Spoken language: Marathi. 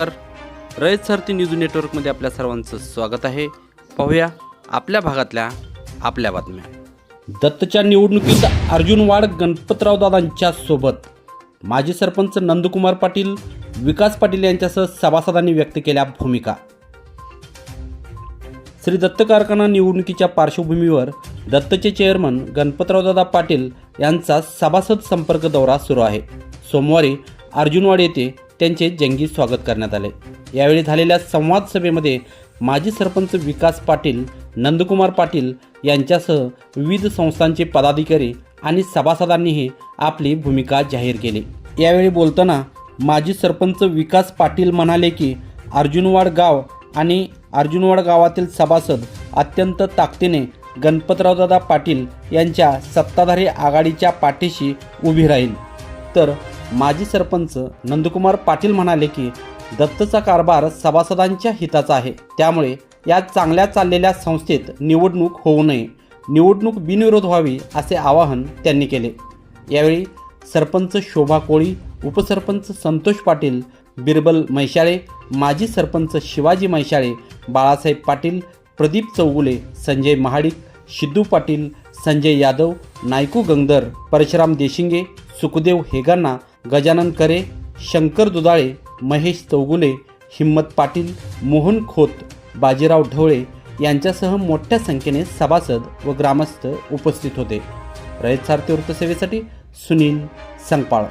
तर रयत सारथी न्यूज नेटवर्कमध्ये आपल्या सर्वांचं स्वागत आहे. पाहूया आपल्या भागातल्या आपल्या बातम्या. दत्तच्या निवडणुकीत अर्जुन वाड गणपतराव दादांच्या सोबत. माजी सरपंच नंदकुमार पाटील विकास पाटील यांच्यासह सभासदांनी व्यक्त केल्या भूमिका. श्री दत्त कारखाना निवडणुकीच्या पार्श्वभूमीवर दत्तचे चेअरमन गणपतरावदादा पाटील यांचा सभासद संपर्क दौरा सुरू आहे. सोमवारी अर्जुनवाड येथे त्यांचे जंगी स्वागत करण्यात आले. यावेळी झालेल्या संवाद सभेमध्ये माजी सरपंच विकास पाटील नंदकुमार पाटील यांच्यासह विविध संस्थांचे पदाधिकारी आणि सभासदांनीही आपली भूमिका जाहीर केली. यावेळी बोलताना माजी सरपंच विकास पाटील म्हणाले की अर्जुनवाड गाव आणि अर्जुनवाड गावातील सभासद अत्यंत ताकदीने गणपतरावदादा पाटील यांच्या सत्ताधारी आघाडीच्या पाठीशी उभी राहील. तर माजी सरपंच नंदकुमार पाटील म्हणाले की दत्तचा कारभार सभासदांच्या हिताचा आहे. त्यामुळे या चांगल्या चाललेल्या संस्थेत निवडणूक होऊ नये. निवडणूक बिनविरोध व्हावी असे आवाहन त्यांनी केले. यावेळी सरपंच शोभा कोळी उपसरपंच संतोष पाटील बिरबल मैशाळे माजी सरपंच शिवाजी मैशाळे बाळासाहेब पाटील प्रदीप चौगुले संजय महाडिक सिद्धू पाटील संजय यादव नायकू गंगदर परशुराम देशिंगे सुखदेव हेगांना गजानन करे शंकर दुधाळे महेश चौगुले हिम्मत पाटील मोहन खोत बाजीराव ढवळे यांच्यासह मोठ्या संख्येने सभासद व ग्रामस्थ उपस्थित होते. रयत सारथी वृत्तसेवेसाठी सुनील संगपाळ.